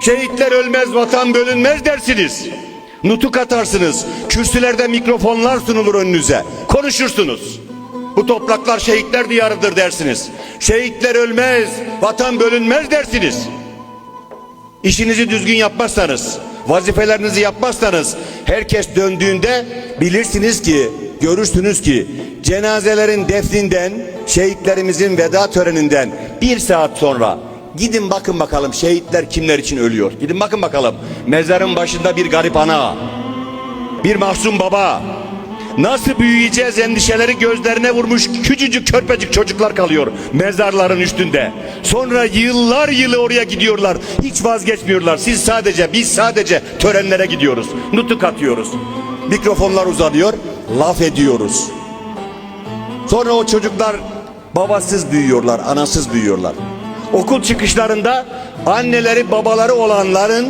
Şehitler ölmez, vatan bölünmez dersiniz. Nutuk atarsınız. Kürsülerde mikrofonlar sunulur önünüze. Konuşursunuz. Bu topraklar şehitler diyarıdır dersiniz. Şehitler ölmez, vatan bölünmez dersiniz. İşinizi düzgün yapmazsanız, vazifelerinizi yapmazsanız herkes döndüğünde bilirsiniz ki, görürsünüz ki cenazelerin defninden, şehitlerimizin veda töreninden bir saat sonra gidin bakın bakalım şehitler kimler için ölüyor. Gidin bakın bakalım mezarın başında bir garip ana, bir mahzun baba, Nasıl büyüyeceğiz endişeleri gözlerine vurmuş küçücük körpecik çocuklar kalıyor mezarların üstünde. Sonra yıllar yılı oraya gidiyorlar. Hiç vazgeçmiyorlar. Siz sadece biz sadece törenlere gidiyoruz. Nutuk atıyoruz. Mikrofonlar uzanıyor. Laf ediyoruz. Sonra o çocuklar babasız büyüyorlar, anasız büyüyorlar. Okul çıkışlarında anneleri babaları olanların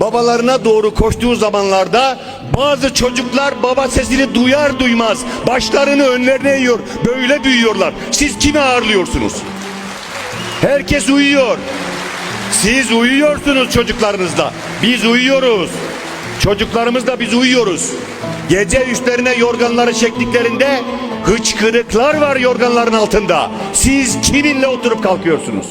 babalarına doğru koştuğu zamanlarda bazı çocuklar baba sesini duyar duymaz başlarını önlerine eğiyor. Böyle büyüyorlar. Siz kimi ağırlıyorsunuz? Herkes uyuyor. Siz uyuyorsunuz çocuklarınızla. Biz uyuyoruz. Çocuklarımız da biz uyuyoruz. Gece üstlerine yorganları çektiklerinde hıçkırıklar var yorganların altında. Siz kiminle oturup kalkıyorsunuz?